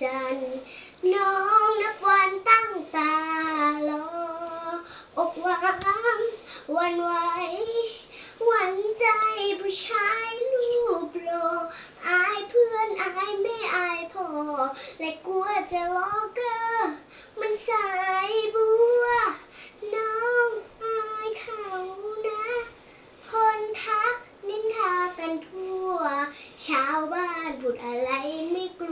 จันทร์น้องนับวันตั้งตารออกวางวันไหวหวันใจผู้ชายรูปโลอายเพื่อนอายไม่อายพอ และกลัวจะล้อเกอมันสายบัว น้องอายเขานะคนทักนินทากันทั่ว ชาวบ้านพูดอะไรไม่กลัว